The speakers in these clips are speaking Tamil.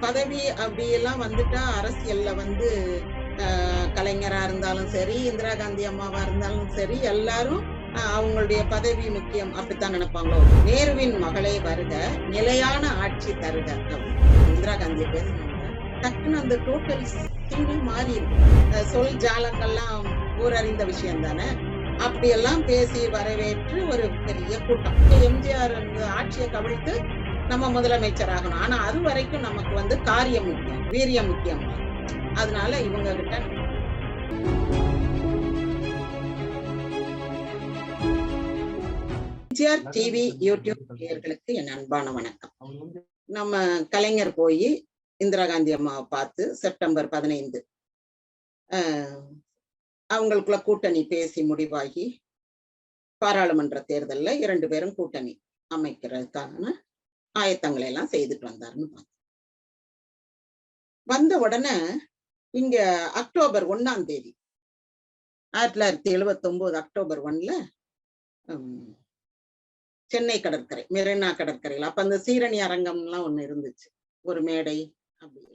பதவி அப்படியெல்லாம் வந்துட்டா அரசியல்ல வந்து கலைஞரா இருந்தாலும் சரி இந்திரா காந்தி அம்மாவா இருந்தாலும் சரி எல்லாரும் அவங்களுடைய பதவி முக்கியம் அப்படித்தான் நினைப்பாங்களோ? நேருவின் மகளே வருக நிலையான ஆட்சி தருக. இந்திரா காந்தியை பேசினாங்க டக்குன்னு அந்த டோட்டல் சீனி மாறி சொல் ஜாலங்கள்லாம் ஊரறிந்த விஷயம் தானே? அப்படியெல்லாம் பேசி வரவேற்று ஒரு பெரிய கூட்டம். எம்ஜிஆர் ஆட்சியை கவிழ்த்து நம்ம முதலமைச்சர் ஆகணும் ஆனா அது வரைக்கும் நமக்கு வந்து காரியம் முக்கியம் வீரியம் முக்கியம். அதனால இவங்க கிட்ட ஜிஆர் டிவி யூடியூப் நேயர்களுக்கு என் அன்பான வணக்கம். நம்ம கலைஞர் போய் இந்திரா காந்தி அம்மாவை பார்த்து செப்டம்பர் பதினைந்து அவங்களுக்குள்ள கூட்டணி பேசி முடிவாகி பாராளுமன்ற தேர்தலில் இரண்டு பேரும் கூட்டணி அமைக்கிறதுக்கான ஆயத்தங்களை எல்லாம் செய்துட்டு வந்தாருன்னு பார்த்தோம். வந்த உடனே இங்க அக்டோபர் ஒன்னாம் தேதி ஆயிரத்தி தொள்ளாயிரத்தி எழுபத்தி ஒன்பது அக்டோபர் ஒன்ல சென்னை கடற்கரை மெரினா கடற்கரையில். அப்ப அந்த சீரணி அரங்கம்லாம் ஒண்ணு இருந்துச்சு. ஒரு மேடை அப்படி.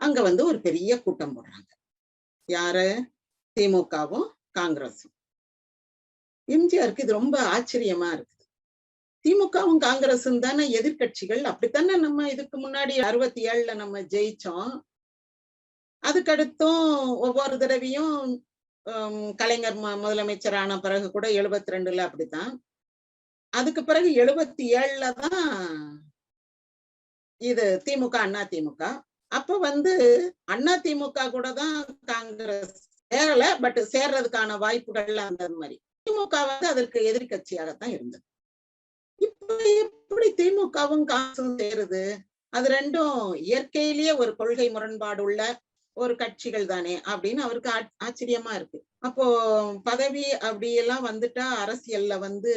அங்க வந்து ஒரு பெரிய கூட்டம் போடுறாங்க. யாரு? திமுகவும் காங்கிரஸும் எம்ஜிஆருக்கு இது ரொம்ப ஆச்சரியமா இருக்கு. திமுகவும் காங்கிரஸும் தானே எதிர்க்கட்சிகள். அப்படித்தானே நம்ம இதுக்கு முன்னாடி அறுபத்தி ஏழுல நம்ம ஜெயிச்சோம். அதுக்கடுத்தும் ஒவ்வொரு தடவையும் கலைஞர் முதலமைச்சர் முதலமைச்சரான பிறகு கூட எழுபத்தி ரெண்டுல அப்படித்தான். அதுக்கு பிறகு எழுபத்தி ஏழுல தான் இது திமுக அண்ணா திமுக. அப்ப வந்து அண்ணா திமுக கூட தான் காங்கிரஸ் சேரல பட் சேர்றதுக்கான வாய்ப்புகள் அந்த மாதிரி. திமுக வந்து அதற்கு எதிர்கட்சியாகத்தான் இருந்தது. எப்படி திமுகவும் காசும் சேருது? அது ரெண்டும் இயற்கையிலேயே ஒரு கொள்கை முரண்பாடு உள்ள ஒரு கட்சிகள் தானே அப்படின்னு அவருக்கு ஆச்சரியமா இருக்கு. அப்போ பதவி அப்படி எல்லாம் வந்துட்டா அரசியல்ல வந்து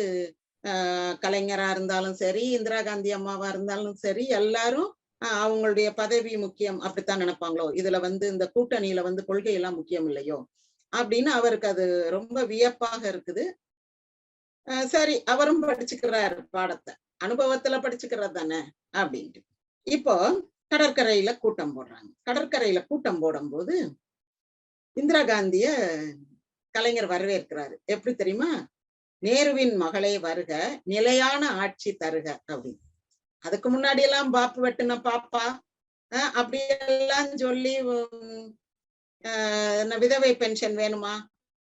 ஆஹ் கலைஞரா இருந்தாலும் சரி இந்திரா காந்தி அம்மாவா இருந்தாலும் சரி எல்லாரும் ஆஹ் அவங்களுடைய பதவி முக்கியம் அப்படித்தான் நினைப்பாங்களோ? இதுல வந்து இந்த கூட்டணியில வந்து கொள்கை எல்லாம் முக்கியம் இல்லையோ? அப்படின்னு அவருக்கு அது ரொம்ப வியப்பாக இருக்குது. சரி அவரும் படிச்சுக்கிறாரு பாடத்தை. அனுபவத்துல படிச்சுக்கிறது தானே? அப்படின்ட்டு. இப்போ கடற்கரையில கூட்டம் போடுறாங்க. கடற்கரையில கூட்டம் போடும்போது இந்திரா காந்திய கலைஞர் வரவேற்கிறாரு. எப்படி தெரியுமா? நேருவின் மகளே வருக நிலையான ஆட்சி தருக அப்படின்னு. அதுக்கு முன்னாடி எல்லாம் பாப்பு வெட்டுன பாப்பா அப்படியெல்லாம் அப்படி எல்லாம் சொல்லி உம், ஆஹ் என்ன விதவை பென்ஷன் வேணுமா?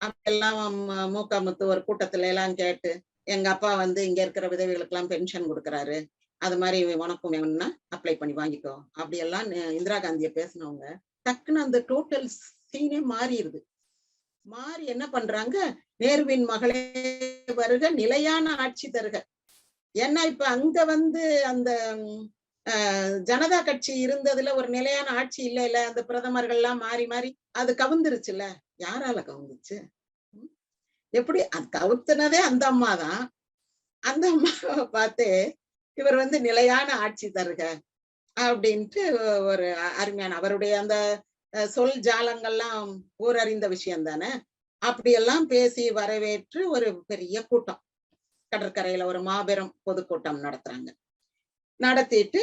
அப்படியெல்லாம் மூக்காமுத்து ஒரு கூட்டத்துல எல்லாம் கேட்டு எங்க அப்பா வந்து இங்க இருக்கிற விதவிகளுக்கு எல்லாம் பென்ஷன் கொடுக்கறாரு. அது மாதிரி உனக்கும் வேணும்னா அப்ளை பண்ணி வாங்கிக்கோ. அப்படி எல்லாம் இந்திரா காந்திய பேசினவங்க டக்குன்னு அந்த டோட்டல் சீனே மாறிடுது. மாறி என்ன பண்றாங்க? நேருவின் மகளே வருக நிலையான ஆட்சி தருக. ஏன்னா இப்ப அங்க வந்து அந்த ஜனதா கட்சி இருந்ததுல ஒரு நிலையான ஆட்சி இல்ல இல்ல அந்த பிரதமர்கள் எல்லாம் மாறி மாறி அது கவுந்துருச்சுல யாரால கவுந்துச்சு? எப்படி அது கவுத்துனதே அந்த அம்மா தான். அந்த அம்மாவை பார்த்து இவர் வந்து நிலையான ஆட்சி தருக அப்படின்ட்டு ஒரு அருமையான அவருடைய அந்த அஹ், சொல் ஜாலங்கள்லாம் ஊரறிந்த விஷயம் தானே? அப்படியெல்லாம் பேசி வரவேற்று ஒரு பெரிய கூட்டம். கடற்கரையில ஒரு மாபெரும் பொதுக்கூட்டம் நடத்துறாங்க. நடத்திட்டு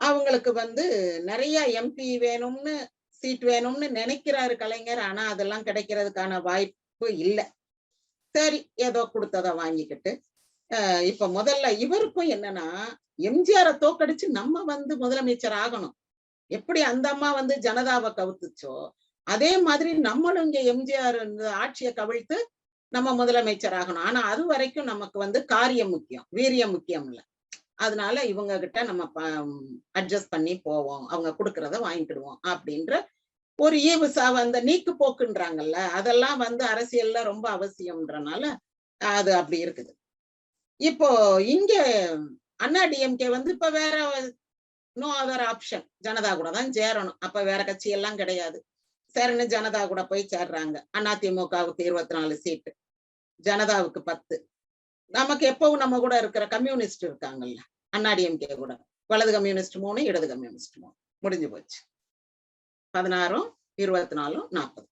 அவங்களுக்கு வந்து நிறைய எம்பி வேணும்னு சீட் வேணும்னு நினைக்கிறாரு கலைஞர். ஆனா அதெல்லாம் கிடைக்கிறதுக்கான வாய்ப்பு இல்லை. சரி ஏதோ கொடுத்ததை வாங்கிக்கிட்டு இப்ப முதல்ல இவருக்கும் என்னன்னா எம்ஜிஆரை தோக்கடிச்சு நம்ம வந்து முதலமைச்சர் ஆகணும். எப்படி அந்த அம்மா வந்து ஜனதாவை கவுத்துச்சோ அதே மாதிரி நம்மளும் இங்க எம்ஜிஆர் ஆட்சியை கவிழ்த்து நம்ம முதலமைச்சர் ஆகணும். ஆனா அது வரைக்கும் நமக்கு வந்து காரியம் முக்கியம் வீரியம் முக்கியம் இல்ல. அதனால இவங்க கிட்ட நம்ம அட்ஜஸ்ட் பண்ணி போவோம். அவங்க கொடுக்கறத வாங்கிக்கிடுவோம் அப்படின்ற ஒரு ஈவு அந்த நீக்கு போக்குன்றாங்கல்ல அதெல்லாம் வந்து அரசியல்ல ரொம்ப அவசியம்ன்றனால அது அப்படி இருக்குது. இப்போ இங்க அண்ணா டிஎம்கே வந்து இப்ப வேற நோ அதர் ஆப்ஷன் ஜனதா கூட தான் சேரணும். அப்ப வேற கட்சி எல்லாம் கிடையாது. சரின்னு ஜனதா கூட போய் சேர்றாங்க. அதிமுகவுக்கு இருபத்தி நாலு சீட்டு. ஜனதாவுக்கு பத்து. நமக்கு எப்பவும் நம்ம கூட இருக்கிற கம்யூனிஸ்ட் இருக்காங்கல்ல அண்ணாடிஎம்கே கூட. வலது கம்யூனிஸ்ட் மூணு இடது கம்யூனிஸ்ட் மூணு. முடிஞ்சு போச்சு. பதினாறும் இருபத்தி நாலும் நாற்பது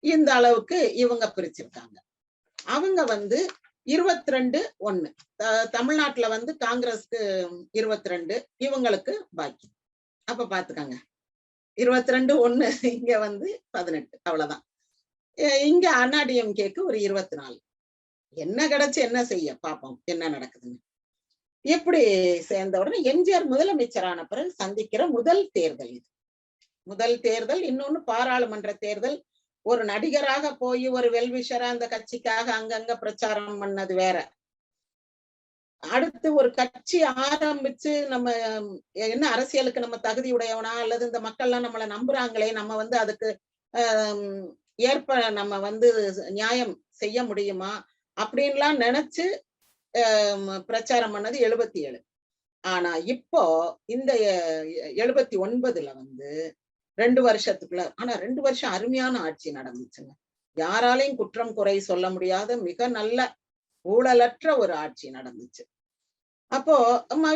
இந்த அளவுக்கு இவங்க பிரிச்சிருக்காங்க. அவங்க வந்து இருபத்தி ரெண்டு ஒண்ணு. த- தமிழ்நாட்டுல வந்து காங்கிரஸ்க்கு இருபத்தி ரெண்டு இவங்களுக்கு பாக்கி. அப்ப பாத்துக்கோங்க. இருபத்தி ரெண்டு ஒண்ணு இங்க வந்து பதினெட்டு அவ்வளவுதான். இங்க அண்ணாடிஎம்கேக்கு ஒரு இருபத்தி நாலு என்ன கிடைச்சு என்ன செய்ய? பாப்போம் என்ன நடக்குதுன்னு. இப்படி சேர்ந்த உடனே எம்ஜிஆர் முதலமைச்சரான பிறகு சந்திக்கிற முதல் தேர்தல் இது. முதல் தேர்தல் இன்னொன்னு பாராளுமன்ற தேர்தல். ஒரு நடிகராக போய் ஒரு வெல்விஷரா அந்த கட்சிக்காக அங்கங்க பிரச்சாரம் பண்ணது வேற. அடுத்து ஒரு கட்சி ஆரம்பிச்சு நம்ம என்ன அரசியலுக்கு நம்ம தகுதி உடையவனா? அல்லது இந்த மக்கள்லாம் நம்மளை நம்புறாங்களே? நம்ம வந்து அதுக்கு ஏற்ப நம்ம வந்து நியாயம் செய்ய முடியுமா? அப்படின்லாம் நினைச்சு பிரச்சாரம் பண்ணது எழுபத்தி ஏழு ஆனா இப்போ இந்த எழுபத்தி ஒன்பதுல வந்து ரெண்டு வருஷத்துக்குள்ள ஆனா ரெண்டு வருஷம் அருமையான ஆட்சி நடந்துச்சுங்க. யாராலையும் குற்றம் குறை சொல்ல முடியாத மிக நல்ல ஊழலற்ற ஒரு ஆட்சி நடந்துச்சு. அப்போ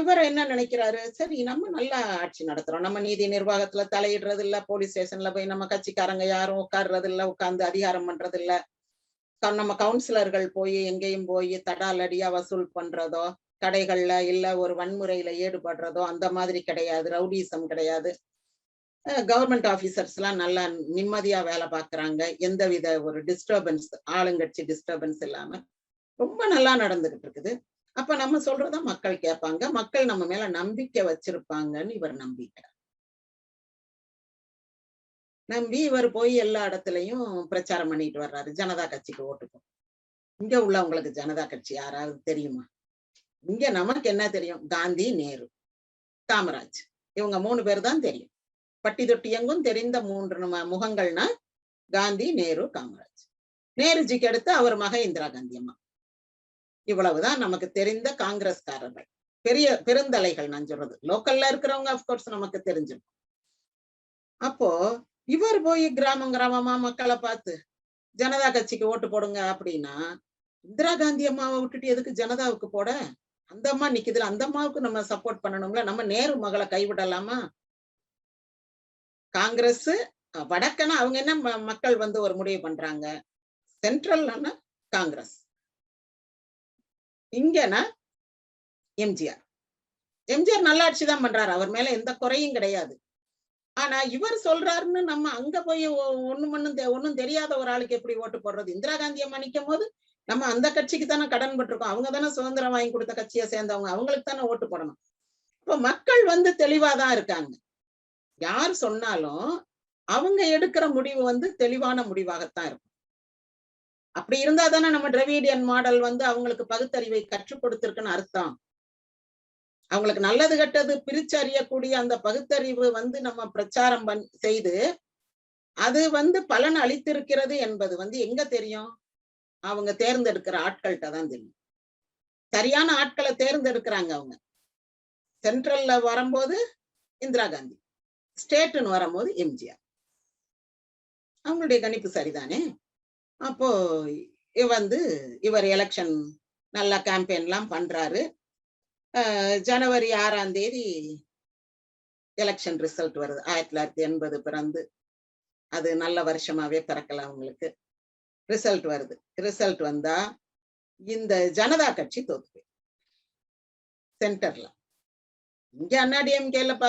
இவர் என்ன நினைக்கிறாரு? சரி நம்ம நல்ல ஆட்சி நடத்துறோம். நம்ம நீதி நிர்வாகத்துல தலையிடுறது இல்ல போலீஸ் ஸ்டேஷன்ல போய் நம்ம கட்சிக்காரங்க யாரும் உட்கார்றது இல்ல உட்கார்ந்து அதிகாரம் பண்றது இல்ல நம்ம கவுன்சிலர்கள் போய் எங்கேயும் போய் தடால் அடியா வசூல் பண்றதோ கடைகள்ல இல்ல ஒரு வன்முறையில ஈடுபடுறதோ அந்த மாதிரி கிடையாது. ரவுடிசம் கிடையாது. கவர்மெண்ட் ஆபீசர்ஸ் எல்லாம் நல்லா நிம்மதியா வேலை எந்த எந்தவித ஒரு டிஸ்டர்பன்ஸ் ஆளுங்கட்சி டிஸ்டர்பன்ஸ் இல்லாம. ரொம்ப நல்லா நடந்துகிட்டு இருக்குது. அப்ப நம்ம சொல்றத மக்கள் கேட்பாங்க. மக்கள் நம்ம மேல நம்பிக்கை வச்சிருப்பாங்கன்னு இவர் நம்பிட்டார் நம்பி இவர் போய் எல்லா இடத்துலயும் பிரச்சாரம் பண்ணிட்டு வர்றாரு. ஜனதா கட்சிக்கு ஓட்டுக்கும் இங்க உள்ளவங்களுக்கு ஜனதா கட்சி யாராவது தெரியுமா? இங்க நமக்கு என்ன தெரியும்? காந்தி நேரு காமராஜ். இவங்க மூணு பேர் தான் தெரியும். பட்டி தொட்டி எங்கும் தெரிந்த மூன்று முகங்கள்னா காந்தி நேரு காமராஜ். நேருஜிக்கு அடுத்து அவர் மக இந்திரா காந்தி அம்மா. இவ்வளவுதான் நமக்கு தெரிந்த காங்கிரஸ்காரர்கள். பெரிய பெருந்தலைகள் நான் சொல்றது. லோக்கல்ல இருக்கிறவங்க அப்கோர்ஸ் நமக்கு தெரிஞ்சிருக்கும். அப்போ இவர் போய் கிராமம் கிராமமா மக்களை பார்த்து ஜனதா கட்சிக்கு ஓட்டு போடுங்க அப்படின்னா இந்திரா காந்தி அம்மாவை விட்டுட்டு எதுக்கு ஜனதாவுக்கு போட? அந்த அம்மா நிக்குதுல அந்த அம்மாவுக்கு நம்ம சப்போர்ட் பண்ணணும்ல நம்ம நேரு மகளை கைவிடலாமா? காங்கிரஸ் அஹ், வடக்கனா அவங்க என்ன ம- மக்கள் வந்து ஒரு முடிவு பண்றாங்க? சென்ட்ரல்னா காங்கிரஸ். இங்கன்னா எம்ஜிஆர். எம்ஜிஆர் நல்லாட்சி தான் பண்றாரு அவர் மேல எந்த குறையும் கிடையாது. ஆனா இவர் சொல்றாருன்னு நம்ம அங்க போய் ஒண்ணும் ஒண்ணும் தெ- ஒண்ணும் தெரியாத ஒரு ஆளுக்கு எப்படி ஓட்டு போடுறது? இந்திரா காந்தி அம்மா நிக்கும் போது நம்ம அந்த கட்சிக்கு தானே கடன் பட்டிருக்கோம். அவங்க தானே சுதந்திரம் வாங்கி கொடுத்த கட்சியை சேர்ந்தவங்க. அவங்களுக்கு தானே ஓட்டு போடணும். இப்ப மக்கள் வந்து தெளிவாதான் இருக்காங்க. யார் சொன்னாலும் அவங்க எடுக்கிற முடிவு வந்து தெளிவான முடிவாகத்தான் இருக்கும். அப்படி இருந்தா தானே நம்ம டிரவிடியன் மாடல் வந்து அவங்களுக்கு பகுத்தறிவை கற்றுக் கொடுத்திருக்குன்னு அர்த்தம். அவங்களுக்கு நல்லது கெட்டது பிரிச்சு அறியக்கூடிய அந்த பகுத்தறிவு வந்து நம்ம பிரச்சாரம் பண் செய்து அது வந்து பலன் அளித்திருக்கிறது என்பது வந்து எங்க தெரியும்? அவங்க தேர்ந்தெடுக்கிற ஆட்கள்கிட்ட தான் தெரியும். சரியான ஆட்களை தேர்ந்தெடுக்கிறாங்க அவங்க. சென்ட்ரல்ல வரும்போது இந்திரா காந்தி ஸ்டேட்டுன்னு வரும்போது எம்ஜிஆர். அவங்களுடைய கணிப்பு சரிதானே? அப்போ வந்து இவர் எலெக்ஷன் நல்லா கேம்பெயின்லாம் பண்றாரு. ஜனவரி ஆறாம் தேதி எலெக்ஷன் ரிசல்ட் வருது. ஆயிரத்தி தொள்ளாயிரத்தி எண்பது பிறந்து அது நல்ல வருஷமாவே பிறக்கல அவங்களுக்கு ரிசல்ட் வருது. ரிசல்ட் வந்தா இந்த ஜனதா கட்சி தோத்து சென்டர்ல இங்க அண்ணாடிஎம்கேல ப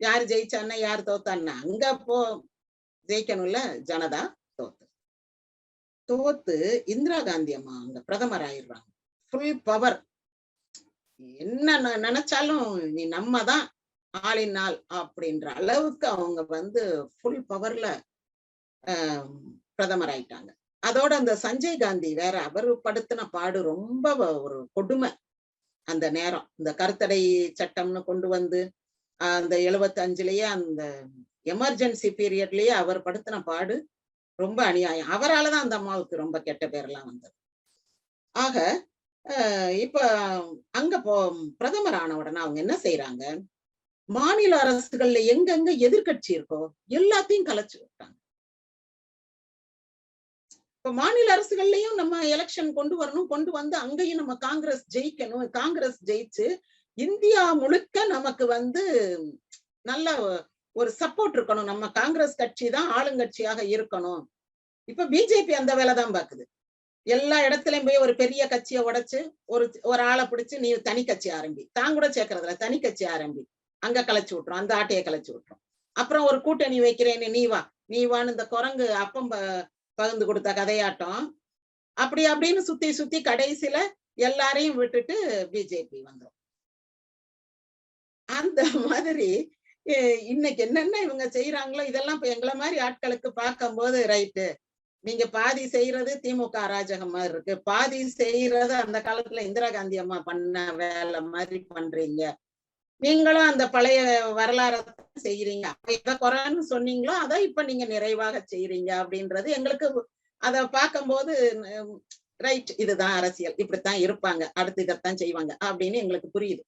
யார் ஜெயிச்சான்னா யார் தோத்தான்னா அங்க போ ஜெயிக்கணும்ல? ஜனதா தோத்து. தோத்து இந்திரா காந்தி அம்மா அங்க பிரதமர் ஆயிடுறாங்க. ஃபுல் பவர் என்ன ந- நினைச்சாலும் நீ நம்ம தான் ஆளின் ஆள் அப்படின்ற அளவுக்கு அவங்க வந்து ஃபுல் பவர்ல பிரதமர் ஆயிட்டாங்க. அதோட அந்த சஞ்சய் காந்தி வேற அவரு படுத்தின பாடு ரொம்ப வ- ஒரு கொடுமை அந்த நேரம். இந்த கருத்தடை சட்டம்னு கொண்டு வந்து அந்த எழுபத்தி அஞ்சுலயே அந்த எமர்ஜென்சி பீரியட்லயே அவர் படுத்தின பாடு ரொம்ப அநியாயம். அவராலதான் அந்த அம்மாவுக்கு ரொம்ப கெட்ட பேரெல்லாம் வந்தது. ஆக இப்ப அங்க போ பிரதமர் ஆன உடனே அவங்க என்ன செய்யறாங்க மாநில அரசுகள்ல எங்கெங்க எதிர்கட்சி இருக்கோ எல்லாத்தையும் கலைச்சு விட்டாங்க. இப்ப மாநில அரசுகள்லயும் நம்ம எலெக்ஷன் கொண்டு வரணும் கொண்டு வந்து அங்கேயும் நம்ம காங்கிரஸ் ஜெயிக்கணும் காங்கிரஸ் ஜெயிச்சு இந்தியா முழுக்க நமக்கு வந்து நல்ல ஒரு சப்போர்ட் இருக்கணும். நம்ம காங்கிரஸ் கட்சி தான் ஆளுங்கட்சியாக இருக்கணும். இப்ப பிஜேபி அந்த வேலை தான் பாக்குது. எல்லா இடத்துலயும் போய் ஒரு பெரிய கட்சியை உடைச்சு ஒரு ஒரு ஆளை பிடிச்சு நீ தனி கட்சி ஆரம்பி. தான் கூட சேர்க்கறதுல தனி கட்சி ஆரம்பி. அங்க கலைச்சு விட்டுரும் அந்த ஆட்டையை கலைச்சு விட்டுரும். அப்புறம் ஒரு கூட்டணி வைக்கிறேன்னு நீ வா நீ வான்னு இந்த குரங்கு அப்பம் பகிர்ந்து கொடுத்த கதையாட்டம். அப்படி அப்படின்னு சுத்தி சுத்தி கடைசியில எல்லாரையும் விட்டுட்டு பிஜேபி வந்துடும் அந்த மாதிரி இன்னைக்கு என்னென்ன இவங்க செய்யறாங்களோ இதெல்லாம் இப்ப எங்களை மாதிரி ஆட்களுக்கு பார்க்கும்போது ரைட்டு. நீங்க பாதி செய்யறது திமுக அராஜகம் மாதிரி இருக்கு. பாதி செய்யறது அந்த காலத்துல இந்திரா காந்தி அம்மா பண்ண வேலை மாதிரி பண்றீங்க. நீங்களும் அந்த பழைய வரலாறை செய்யறீங்க. எதை குறைன்னு சொன்னீங்களோ அதை இப்ப நீங்க நிறைவாக செய்யறீங்க அப்படின்றது எங்களுக்கு அத பார்க்கும்போது ரைட் இதுதான் அரசியல். இப்படித்தான் இருப்பாங்க. அடுத்து இதைத்தான் செய்வாங்க அப்படின்னு எங்களுக்கு புரியுது.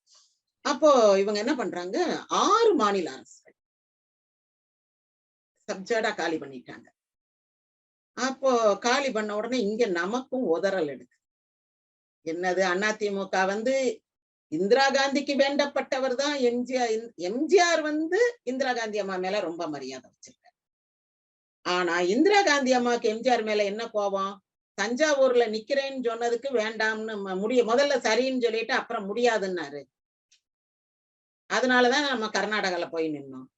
அப்போ இவங்க என்ன பண்றாங்க? ஆறு மாநில அரசுகள் சப்ஜெக்டா காலி பண்ணிட்டாங்க. அப்போ காலி பண்ண உடனே இங்க நமக்கும் உதறல் எடுக்கு. என்னது அதிமுக வந்து இந்திரா காந்திக்கு வேண்டப்பட்டவர் தான் எம்ஜிஆர் எம்ஜிஆர் வந்து இந்திரா காந்தி அம்மா மேல ரொம்ப மரியாதை வச்சிருக்காரு. ஆனா இந்திரா காந்தி அம்மாவுக்கு எம்ஜிஆர் மேல என்ன கோபம்? தஞ்சாவூர்ல நிக்கிறேன்னு சொன்னதுக்கு வேண்டாம்னு முடிய முதல்ல சரின்னு சொல்லிட்டு அப்புறம் முடியாதுன்னாரு. அதனாலதான் நம்ம கர்நாடகால போய் நின்னோம்.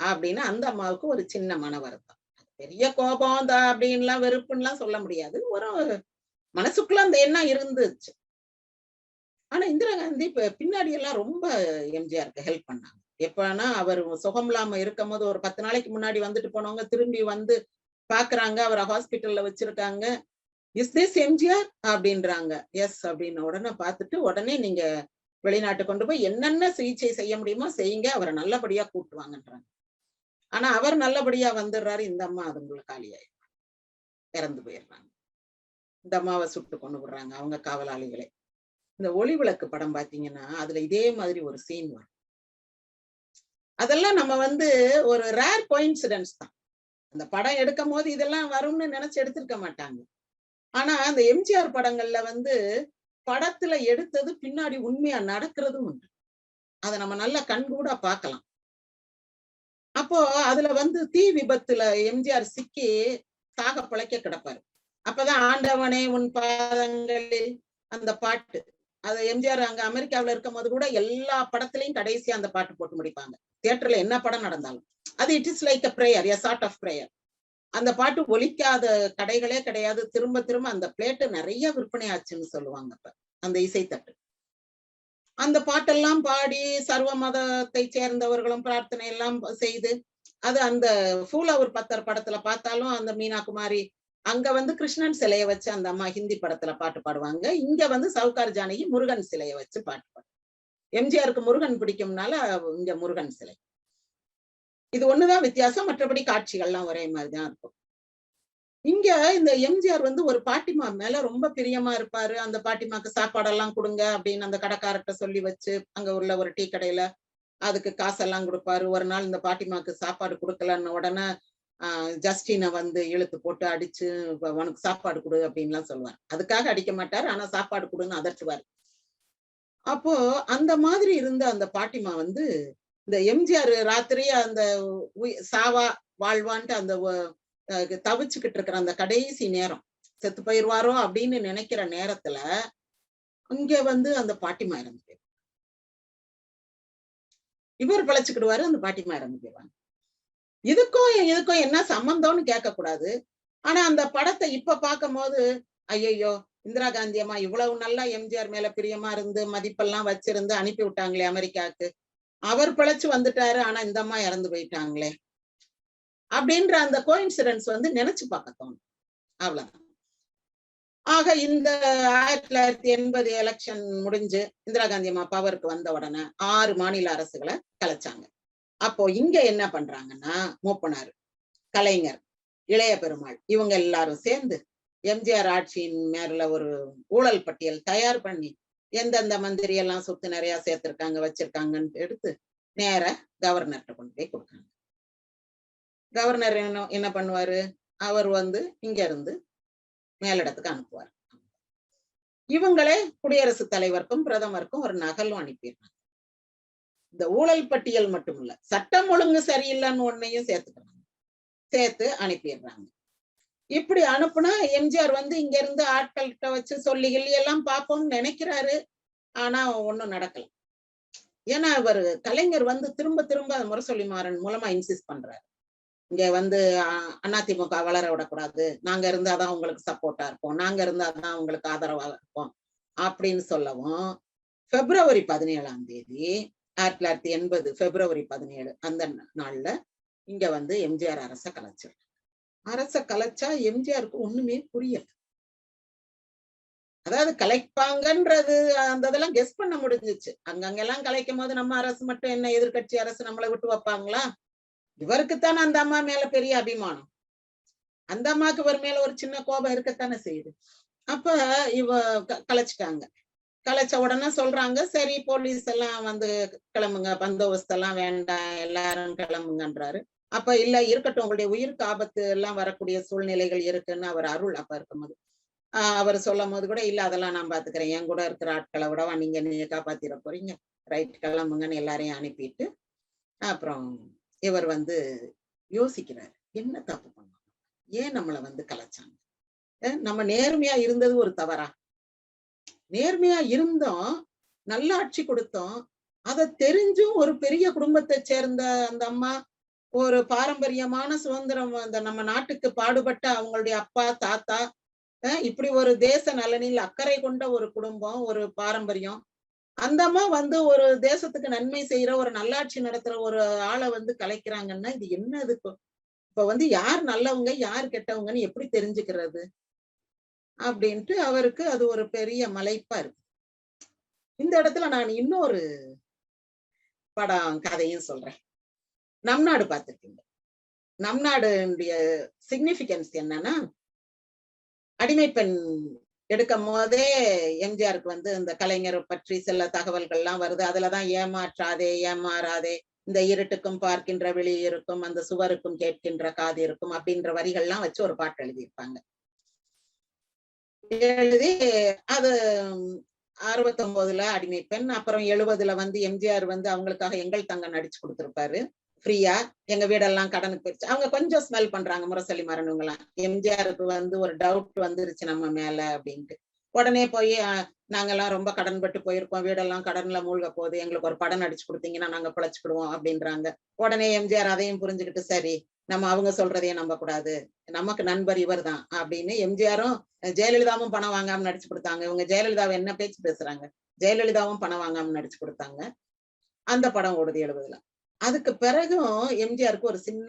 அப்படின்னு அந்த அம்மாவுக்கு ஒரு சின்ன மன வருத்தம் பெரிய கோபம் தான் அப்படின்லாம் வெறுப்புன்னுலாம் சொல்ல முடியாது. ஒரு மனசுக்குள்ள அந்த எண்ணம் இருந்துச்சு. ஆனா இந்திரா காந்தி இப்ப பின்னாடி எல்லாம் ரொம்ப எம்ஜிஆருக்கு ஹெல்ப் பண்ணாங்க. எப்பன்னா அவர் சுகம் இல்லாம இருக்கும் போது ஒரு பத்து நாளைக்கு முன்னாடி வந்துட்டு போனவங்க திரும்பி வந்து பாக்குறாங்க அவரை ஹாஸ்பிட்டல்ல வச்சிருக்காங்க. Is this MGR? அப்படின்றாங்க. எஸ் அப்படின்னு உடனே பார்த்துட்டு உடனே நீங்க வெளிநாட்டு கொண்டு போய் என்னென்ன சிகிச்சை செய்ய முடியுமோ செய்யுங்க அவரை நல்லபடியா கூட்டுவாங்கன்றாங்க ஆனா அவர் நல்லபடியா வந்துடுறாரு. இந்த அம்மா அதுங்களை காலியாயிடும் இறந்து போயிடுறாங்க. இந்த அம்மாவை சுட்டு கொண்டு விடுறாங்க அவங்க காவலாளிகளை. இந்த ஒளி விளக்கு படம் பாத்தீங்கன்னா அதுல இதே மாதிரி ஒரு சீன் வரும். அதெல்லாம் நம்ம வந்து ஒரு ரேர் கோயின்சிடன்ஸ் தான். அந்த படம் எடுக்கும் போது இதெல்லாம் வரும்னு நினைச்சு எடுத்திருக்க மாட்டாங்க. ஆனா அந்த எம்ஜிஆர் படங்கள்ல வந்து படத்துல எடுத்தது பின்னாடி உண்மையா நடக்கிறதும் உண்டு. அதை நம்ம நல்லா கண்கூடா பார்க்கலாம். அப்போ அதுல வந்து தீ விபத்துல எம்ஜிஆர் சிக்கி சாக பிழைக்க கிடப்பாரு. அப்பதான் ஆண்டவனே உன் பாதங்களில் அந்த பாட்டு. அது எம்ஜிஆர் அங்க அமெரிக்காவில இருக்கும் போது கூட எல்லா படத்துலயும் கடைசியா அந்த பாட்டு போட்டு முடிப்பாங்க. தியேட்டர்ல என்ன படம் நடந்தாலும். அது it is like a prayer a sort of prayer அந்த பாட்டு ஒலிக்காத கடைகளே கிடையாது. திரும்ப திரும்ப அந்த பிளேட்டு நிறைய விற்பனை ஆச்சுன்னு சொல்லுவாங்க அப்ப. அந்த இசைத்தட்டு. அந்த பாட்டெல்லாம் பாடி சர்வ மதத்தை சேர்ந்தவர்களும் பிரார்த்தனை எல்லாம் செய்து அது அந்த ஃபூலவர் பத்தர் படத்துல பார்த்தாலும் அந்த மீனா குமாரி அங்க வந்து கிருஷ்ணன் சிலையை வச்சு அந்த அம்மா ஹிந்தி படத்துல பாட்டு பாடுவாங்க. இங்க வந்து சவுகார் ஜானகி முருகன் சிலையை வச்சு பாட்டு பாடு. எம்ஜிஆருக்கு முருகன் பிடிக்கும்னால இங்க முருகன் சிலை. இது ஒண்ணுதான் வித்தியாசம் மற்றபடி காட்சிகள்லாம் ஒரே மாதிரிதான் இருக்கும். இங்க இந்த எம்ஜிஆர் வந்து ஒரு பாட்டிமா மேல ரொம்ப பிரியமா இருப்பாரு. அந்த பாட்டிமாக்கு சாப்பாடெல்லாம் கொடுங்க அப்படின்னு அந்த கடைக்காரர்கிட்ட சொல்லி வச்சு அங்க உள்ள ஒரு டீ கடையில அதுக்கு காசெல்லாம் கொடுப்பாரு. ஒரு நாள் இந்த பாட்டிமாக்கு சாப்பாடு கொடுக்கலன்னு உடனே ஆஹ் ஜஸ்டினை வந்து இழுத்து போட்டு அடிச்சு உனக்கு சாப்பாடு கொடு அப்படின்லாம் சொல்லுவார். அதுக்காக அடிக்க மாட்டார் ஆனா சாப்பாடு கொடுன்னு அதட்டுவார். அப்போ அந்த மாதிரி இருந்த அந்த பாட்டிமா வந்து இந்த எம்ஜிஆர் ராத்திரி அந்த சாவா வாழ்வான்ட்டு அந்த தவிச்சுக்கிட்டு இருக்கிற அந்த கடைசி நேரம். செத்து போயிடுவாரோ அப்படின்னு நினைக்கிற நேரத்துல அங்க வந்து அந்த பாட்டிமா இறந்து போயிரு இவர் பிழைச்சுக்கிடுவாரு அந்த பாட்டிமா இறந்து போயிடுவாங்க. இதுக்கும் இதுக்கும் என்ன சம்பந்தம்னு கேட்க கூடாது ஆனா அந்த படத்தை இப்ப பார்க்கும் போது ஐயையோ இந்திரா காந்தி அம்மா இவ்வளவு நல்லா எம்ஜிஆர் மேல பிரியமா இருந்து மதிப்பெல்லாம் வச்சிருந்து அனுப்பி விட்டாங்களே அமெரிக்காவுக்கு. அவர் பிழைச்சு வந்துட்டாரு ஆனா இந்த அம்மா இறந்து போயிட்டாங்களே. அப்படின்ற அந்த கோயின்சிடன்ஸ் வந்து நினைச்சு பார்க்க தோணும். அவ்வளவுதான். ஆக இந்த ஆயிரத்தி தொள்ளாயிரத்தி எண்பது எலெக்ஷன் முடிஞ்சு இந்திரா காந்தி அம்மா பவருக்கு வந்த உடனே ஆறு மாநில அரசுகளை கலைச்சாங்க. அப்போ இங்க என்ன பண்றாங்கன்னா மூப்பனார் கலைஞர் இளைய பெருமாள் இவங்க எல்லாரும் சேர்ந்து எம்ஜிஆர் ஆட்சியின் மேல ஒரு ஊழல் பட்டியல் தயார் பண்ணி எந்தெந்த மந்திரி எல்லாம் சொத்து நிறைய சேர்த்திருக்காங்க வச்சிருக்காங்கன்னு எடுத்து நேர கவர்னர்கிட்ட கொண்டு போய் கொடுக்காங்க கவர்னர் என்ன என்ன பண்ணுவாரு? அவர் வந்து இங்க இருந்து மேலிடத்துக்கு அனுப்புவார். இவங்களே குடியரசுத் தலைவருக்கும் பிரதமருக்கும் ஒரு நகலும் அனுப்பிடுறாங்க. இந்த ஊழல் பட்டியல் மட்டும் இல்ல சட்டம் ஒழுங்கு சரியில்லைன்னு ஒன்னையும் சேர்த்துக்கிறாங்க. சேர்த்து அனுப்பிடுறாங்க. இப்படி அனுப்புனா எம்ஜிஆர் வந்து இங்க இருந்து ஆட்கள்கிட்ட வச்சு சொல்லி எல்லாம் பார்ப்போம்னு நினைக்கிறாரு. ஆனா ஒன்னும் நடக்கல. ஏன்னா அவர் கலைஞர் வந்து திரும்ப திரும்ப முரசொலி மாறன் மூலமா இன்சிஸ்ட் பண்றாரு. இங்க வந்து அதிமுக வளர விடக்கூடாது. நாங்க இருந்தாதான் உங்களுக்கு சப்போர்ட்டா இருப்போம். நாங்க இருந்தாதான் உங்களுக்கு ஆதரவா இருப்போம். அப்படின்னு சொல்லவும் பிப்ரவரி பதினேழாம் தேதி ஆயிரத்தி தொள்ளாயிரத்தி எண்பது பிப்ரவரி பதினேழு அந்த நாள்ல இங்க வந்து எம்ஜிஆர் அரச கலைச்சர் அரச கலைச்சா எம்ஜிஆருக்கு ஒண்ணுமே புரியல. அதாவது கலைப்பாங்கன்றது அந்த இதெல்லாம் கெஸ் பண்ண முடிஞ்சிச்சு. அங்கங்கெல்லாம் கலைக்கும் போது நம்ம அரசு மட்டும் என்ன எதிர்கட்சி அரசு நம்மளை விட்டு வைப்பாங்களா? இவருக்குத்தானே அந்த அம்மா மேல பெரிய அபிமானம். அந்த அம்மாக்கு இவர் மேல ஒரு சின்ன கோபம் இருக்கத்தானே செய்யுது. அப்ப இவ க- கலைச்சிட்டாங்க. கலைச்ச உடனே சொல்றாங்க சரி போலீஸ் எல்லாம் வந்து கிளம்புங்க பந்தோபஸ்து எல்லாம் வேண்டாம் எல்லாரும் கிளம்புங்கன்றாரு. அப்ப இல்ல இருக்கட்டும் உங்களுடைய உயிருக்கு ஆபத்து எல்லாம் வரக்கூடிய சூழ்நிலைகள் இருக்குன்னு அவர் அருள் அப்ப இருக்கும்போது. ஆஹ் அவர் சொல்லும் போது கூட இல்ல அதெல்லாம் நான் பாத்துக்கிறேன். என் கூட இருக்கிற ஆட்களை விடவா நீங்க நீங்க காப்பாத்திட போறீங்க? ரைட் கிளம்புங்கன்னு எல்லாரையும் அனுப்பிட்டு அப்புறம் இவர் வந்து யோசிக்கிறார் என்ன தப்பு பண்ணோம் ஏன் நம்மள வந்து கலைச்சாங்க நம்ம நேர்மையா இருந்தது ஒரு தவறா? நேர்மையா இருந்தோம் நல்ல ஆட்சி கொடுத்தோம் அதை தெரிஞ்சும் ஒரு பெரிய குடும்பத்தை சேர்ந்த அந்த அம்மா ஒரு பாரம்பரியமான சுதந்திரம் அந்த நம்ம நாட்டுக்கு பாடுபட்ட அவங்களுடைய அப்பா தாத்தா அஹ் இப்படி ஒரு தேச நலனில் அக்கறை கொண்ட ஒரு குடும்பம் ஒரு பாரம்பரியம் அந்த அம்மா வந்து ஒரு தேசத்துக்கு நன்மை செய்யற ஒரு நல்லாட்சி நடத்துற ஒரு ஆளை வந்து கலைக்கிறாங்கன்னா இது என்ன இது இப்போ? இப்ப வந்து யார் நல்லவங்க யார் கெட்டவங்கன்னு எப்படி தெரிஞ்சுக்கிறது? அப்படின்ட்டு அவருக்கு அது ஒரு பெரிய மலைப்பா இருக்கு. இந்த இடத்துல நான் இன்னொரு படம் கதையும் சொல்றேன். நம் நாடு பார்த்திருக்கீங்க. நம் நாடுடைய சிக்னிபிகன்ஸ் என்னன்னா அடிமை பெண் எடுக்கும் போதே எம்ஜிஆருக்கு வந்து இந்த கலைஞர் பற்றி சில தகவல்கள் எல்லாம் வருது. அதுலதான் ஏமாற்றாதே ஏமாறாதே இந்த இருட்டுக்கும் பார்க்கின்ற வெளி இருக்கும் அந்த சுவருக்கும் கேட்கின்ற காது இருக்கும் அப்படின்ற வரிகள்லாம் வச்சு ஒரு பாட்டு எழுதியிருப்பாங்க. எழுதி அது அறுபத்தொன்பதுல அடிமை பெண் அப்புறம் எழுபதுல வந்து எம்ஜிஆர் வந்து அவங்களுக்காக எங்கள் தங்க நடிச்சு கொடுத்திருப்பாரு. ஃப்ரீயா எங்க வீடெல்லாம் கடனுக்கு போயிடுச்சு அவங்க கொஞ்சம் ஸ்மெல் பண்றாங்க முரசொலி மரணங்களாம். எம்ஜிஆருக்கு வந்து ஒரு டவுட் வந்துருச்சு நம்ம மேல அப்படின்ட்டு. உடனே போய் அஹ், நாங்கெல்லாம் ரொம்ப கடன் பட்டு போயிருக்கோம். வீடெல்லாம் கடன்ல மூழ்க போகுது. எங்களுக்கு ஒரு படம் அடிச்சு கொடுத்தீங்கன்னா நாங்க பிழைச்சிக்கிடுவோம் அப்படின்றாங்க. உடனே எம்ஜிஆர் அதையும் புரிஞ்சுக்கிட்டு சரி நம்ம அவங்க சொல்றதையும் நம்ப கூடாது நமக்கு நண்பர் இவர் தான் அப்படின்னு எம்ஜிஆரும் ஜெயலலிதாவும் பணம் வாங்காம நடிச்சு கொடுத்தாங்க. இவங்க ஜெயலலிதாவை என்ன பேச்சு பேசுறாங்க? ஜெயலலிதாவும் பணம் வாங்காம நடிச்சு கொடுத்தாங்க. அந்த படம் ஓடுது எழுபதுல. அதுக்கு பிறகும் எம்ஜிஆருக்கு ஒரு சின்ன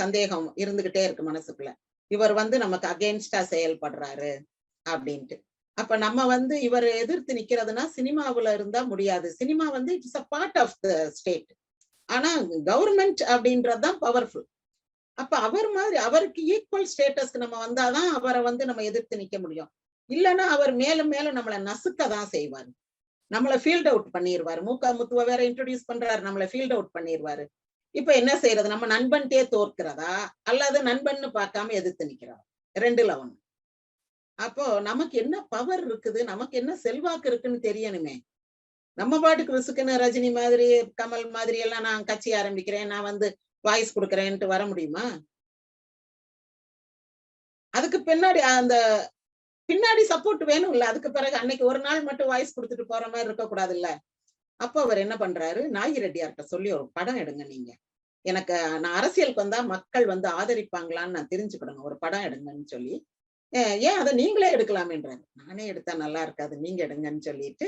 சந்தேகம் இருந்துகிட்டே இருக்கு மனசுக்குள்ள. இவர் வந்து நமக்கு அகேன்ஸ்டா செயல்படுறாரு அப்படின்ட்டு. அப்ப நம்ம வந்து இவர் எதிர்த்து நிக்கிறதுனா சினிமாவுல இருந்தா முடியாது. சினிமா வந்து it's a part of the state ஆனா கவர்மெண்ட் அப்படின்றதுதான் பவர்ஃபுல் அப்ப அவர் மாதிரி அவருக்கு ஈக்குவல் ஸ்டேட்டஸ்க்கு நம்ம வந்தாதான் அவரை வந்து நம்ம எதிர்த்து நிக்க முடியும். இல்லைன்னா அவர் மேலும் மேலும் நம்மளை நசுக்க தான் செய்வாரு. நம்மள ஃபீல்ட் அவுட் பண்ணிடுவாரு மூக்கா முத்துவ வேற இன்ட்ரடியூஸ் பண்றாரு. நம்மள ஃபீல்ட் அவுட் பண்ணிடுவாரு இப்ப என்ன செய்யறது? நம்ம நண்பன்ட்டே தோற்கிறதா? அல்லது நண்பன்னு பார்க்காம எதிர்த்து நிக்கிறதா ரெண்டுல ஒண்ணு. அப்போ நமக்கு என்ன பவர் இருக்குது? நமக்கு என்ன செல்வாக்கு இருக்குன்னு தெரியணுமே. நம்ம பாட்டுக்கு விசுக்குன்னு ரஜினி மாதிரி கமல் மாதிரி எல்லாம் நான் கட்சி ஆரம்பிக்கிறேன். நான் வந்து வாய்ஸ் கொடுக்குறேன்ட்டு வர முடியுமா? அதுக்கு பின்னாடி அந்த பின்னாடி சப்போர்ட் வேணும் இல்ல அதுக்கு பிறகு அன்னைக்கு ஒரு நாள் மட்டும் வாய்ஸ் கொடுத்துட்டு போற மாதிரி இருக்க கூடாது இல்ல அப்போ அவர் என்ன பண்றாரு? நாகி ரெட்டியார்கிட்ட சொல்லி ஒரு படம் எடுங்க நீங்க. எனக்கு நான் அரசியலுக்கு வந்தா மக்கள் வந்து ஆதரிப்பாங்களான்னு நான் தெரிஞ்சுக்கிடணும் ஒரு படம் எடுங்கன்னு சொல்லி. ஏன் அதை நீங்களே எடுக்கலாமேன்றாரு. நானே எடுத்தா நல்லா இருக்காது நீங்க எடுங்கன்னு சொல்லிட்டு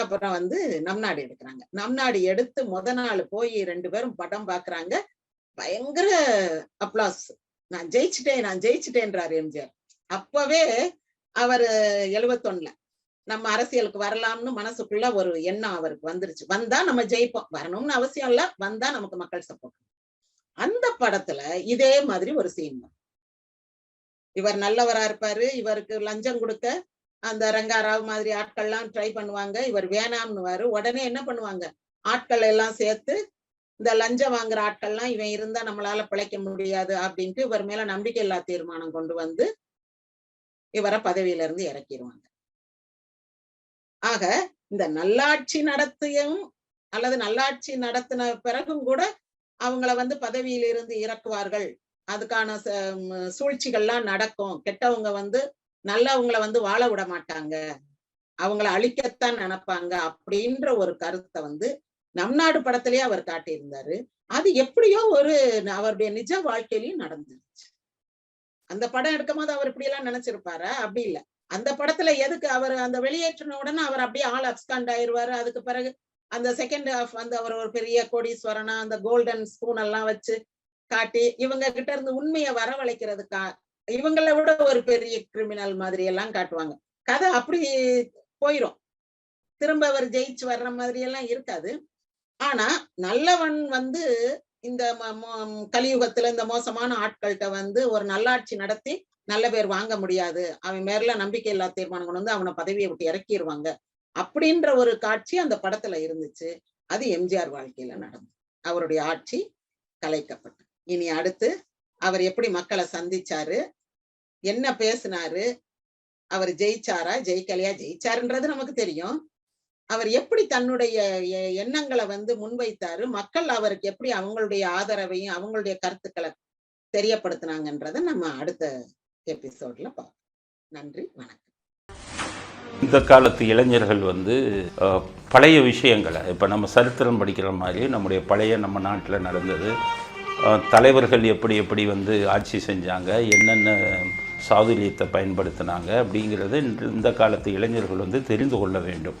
அப்புறம் வந்து நம் நாடு எடுக்கிறாங்க. நம் நாடு எடுத்து முத நாள் போய் ரெண்டு பேரும் படம் பாக்குறாங்க. பயங்கர அப்ளாஸ். நான் ஜெயிச்சுட்டேன் நான் ஜெயிச்சுட்டேன்றாரு எம்ஜிஆர். அப்பவே அவர் எழுவத்தொன்னுல நம்ம அரசியலுக்கு வரலாம்னு மனசுக்குள்ள ஒரு எண்ணம் அவருக்கு வந்துருச்சு. வந்தா நம்ம ஜெயிப்போம். வரணும்னு அவசியம் இல்ல. வந்தா நமக்கு மக்கள் சப்போர்ட் அந்த படத்துல இதே மாதிரி ஒரு சீன் இவர் நல்லவரா இருப்பாரு. இவருக்கு லஞ்சம் கொடுக்க அந்த ரங்காராவ் மாதிரி ஆட்கள்லாம் ட்ரை பண்ணுவாங்க. இவர் வேணாம்னுவாரு. உடனே என்ன பண்ணுவாங்க? ஆட்கள் எல்லாம் சேர்த்து இந்த லஞ்சம் வாங்குற ஆட்கள்லாம் இவன் இருந்தா நம்மளால பிழைக்க முடியாது அப்படின்ட்டு இவர் மேல நம்பிக்கை இல்லா தீர்மானம் கொண்டு வந்து இவரை பதவியில இருந்து இறக்கிடுவாங்க ஆக இந்த நல்லாட்சி நடத்தியும் அல்லது நல்லாட்சி நடத்தின பிறகும் கூட அவங்கள வந்து பதவியிலிருந்து இறக்குவார்கள். அதுக்கான சூழ்ச்சிகள்லாம் நடக்கும். கெட்டவங்க வந்து நல்லவங்கள வந்து வாழ விட மாட்டாங்க. அவங்கள அழிக்கத்தான் நினைப்பாங்க அப்படின்ற ஒரு கருத்தை வந்து நம் நாடு படத்திலேயே அவர் காட்டியிருந்தாரு. அது எப்படியோ ஒரு அவருடைய நிஜ வாழ்க்கையிலயும் நடந்துருச்சு. அந்த படம் எடுக்கும்போது அவர் இப்படி எல்லாம் நினைச்சிருப்பாரா? அப்படி இல்ல. அந்த படத்துல எதுக்கு அவர் அந்த வெளியேற்றின உடனே அவர் அப்படியே ஆள் அப்ஸ்காண்ட் ஆயிருவாரு அதுக்கு பிறகு அந்த செகண்ட் ஹாஃப் வந்து அவர் ஒரு பெரிய கோடீஸ்வரனா அந்த கோல்டன் ஸ்பூன் எல்லாம் வச்சு காட்டி இவங்க கிட்ட இருந்து உண்மையை வரவழைக்கிறதுக்கா இவங்களை விட ஒரு பெரிய கிரிமினல் மாதிரி எல்லாம் காட்டுவாங்க. கதை அப்படி போயிரும். திரும்ப அவர் ஜெயிச்சு வர்ற மாதிரி எல்லாம் இருக்காது. ஆனா நல்லவன் வந்து இந்த ம- கலியுகத்துல இந்த மோசமான ஆட்கள்கிட்ட வந்து ஒரு நல்லாட்சி நடத்தி நல்ல பேர் வாங்க முடியாது. அவன் மேல நம்பிக்கை இல்லாத தீர்மானம் கொண்டு வந்து அவனை பதவியை விட்டு இறக்கிடுவாங்க அப்படின்ற ஒரு காட்சி அந்த படத்துல இருந்துச்சு. அது எம்ஜிஆர் வாழ்க்கையில நடந்தது. அவருடைய ஆட்சி கலைக்கப்பட்டது. இனி அடுத்து அவர் எப்படி மக்களை சந்திச்சாரு? என்ன பேசினாரு? அவர் ஜெயிச்சாரா? ஜெயிக்கலையா? ஜெயிச்சாருன்றது நமக்கு தெரியும். அவர் எப்படி தன்னுடைய எண்ணங்களை வந்து முன்வைத்தாரு? மக்கள் அவருக்கு எப்படி அவங்களுடைய ஆதரவையும் அவங்களுடைய கருத்துக்களை தெரியப்படுத்தினாங்கன்றத நம்ம அடுத்த எபிசோட்ல பார்ப்போம். நன்றி வணக்கம். இந்த காலத்து இளைஞர்கள் வந்து பழைய விஷயங்களை இப்போ நம்ம சரித்திரம் படிக்கிற மாதிரி நம்முடைய பழைய நம்ம நாட்டில் நடந்தது. தலைவர்கள் எப்படி எப்படி வந்து ஆட்சி செஞ்சாங்க என்னென்ன சாதுரியத்தை பயன்படுத்தினாங்க அப்படிங்கிறது இந்த காலத்து இளைஞர்கள் வந்து தெரிந்து கொள்ள வேண்டும்.